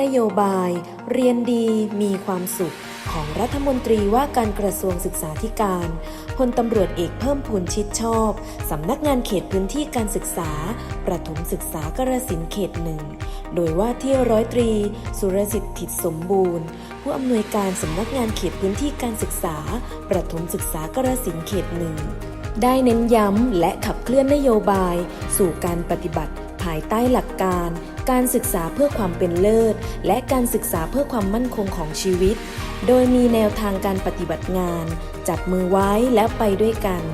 นโยบาย เรียนดีมีความสุข ของรัฐมนตรีว่าการกระทรวงศึกษาธิการพลตำรวจเอกเพิ่มพูนชิดชอบ สำนักงานเขตพื้นที่การศึกษา ประถมศึกษากระสินเขตหนึ่ง โดยว่าที่ร้อยตรี สุรสิทธิ์ถิตสมบูรณ์ ผู้อำนวยการสำนักงานเขตพื้นที่การศึกษา ประถมศึกษากระสินเขตหนึ่งได้เน้นย้ำและขับเคลื่อนนโยบาย สู่การปฏิบัติภายใต้หลักการ การศึกษาเพื่อความเป็นเลิศ และการศึกษาเพื่อความมั่นคงของชีวิต โดยมีแนวทางการปฏิบัติงาน จับมือไว้และไปด้วยกัน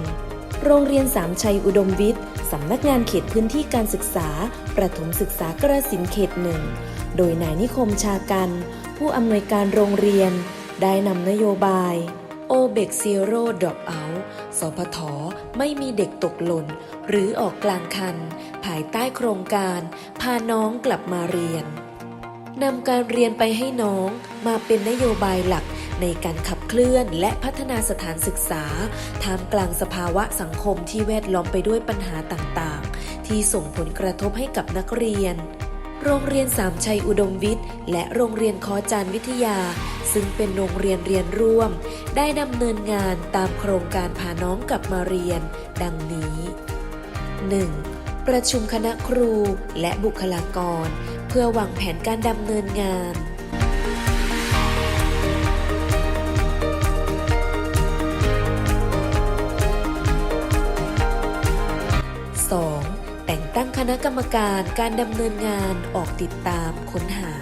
โรงเรียนสามชัยอุดมวิทย์สำนักงานเขตพื้นที่การศึกษา ประถมศึกษากระสินเขตหนึ่ง โดยนายนิคมชากัน ผู้อำนวยการโรงเรียน ได้นำนโยบาย o b e c Zero Drop Out สพทไม่มีเด็กตกหล่น หรือออกกลางคัน ภายใต้โครงการ พาน้องกลับมาเรียน นำการเรียนไปให้น้องมาเป็นนโยบายหลักในการขับเคลื่อนและพัฒนาสถานศึกษาท่ามกลางสภาวะสังคมที่แวดล้อมไปด้วยปัญหาต่างๆ ที่ส่งผลกระทบให้กับนักเรียน โรงเรียนสามชัยอุดมวิทย์ และโรงเรียนคอจานวิทยา ซึ่งเป็นโรงเรียนเรียนร่วม ได้ดำเนินงานตามโครงการพาน้องกลับมาเรียน ดังนี้ 1. ประชุมคณะครูและบุคลากร เพื่อวางแผนการดำเนินงาน 2. แต่งตั้งคณะกรรมการการดำเนินงานออกติดตามค้นหา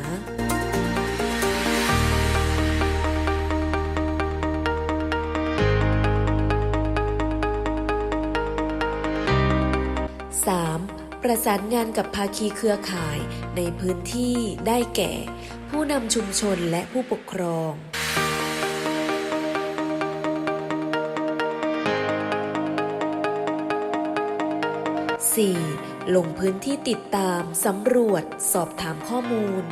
3. ประสานงานกับภาคีเครือข่ายในพื้นที่ได้แก่ ผู้นำชุมชนและผู้ปกครอง 4. ลงพื้นที่ติดตาม สำรวจ สอบถามข้อมูล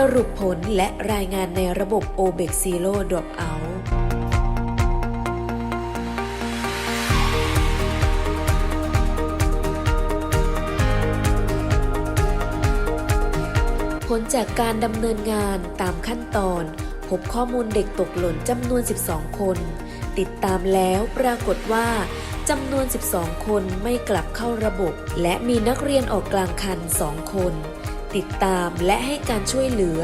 สรุปผลและรายงานในระบบ o b e c Zero Dropout ผลจากการดำเนินงานตามขั้นตอน พบข้อมูลเด็กตกหล่นจำนวน 12 คน ติดตามแล้วปรากฏว่าจำนวน 12 คนไม่กลับเข้าระบบ และมีนักเรียนออกกลางคัน 2 คน ติดตามและให้การช่วยเหลือ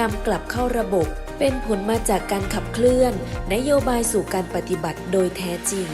นำกลับเข้าระบบ เป็นผลมาจากการขับเคลื่อน นโยบายสู่การปฏิบัติโดยแท้จริง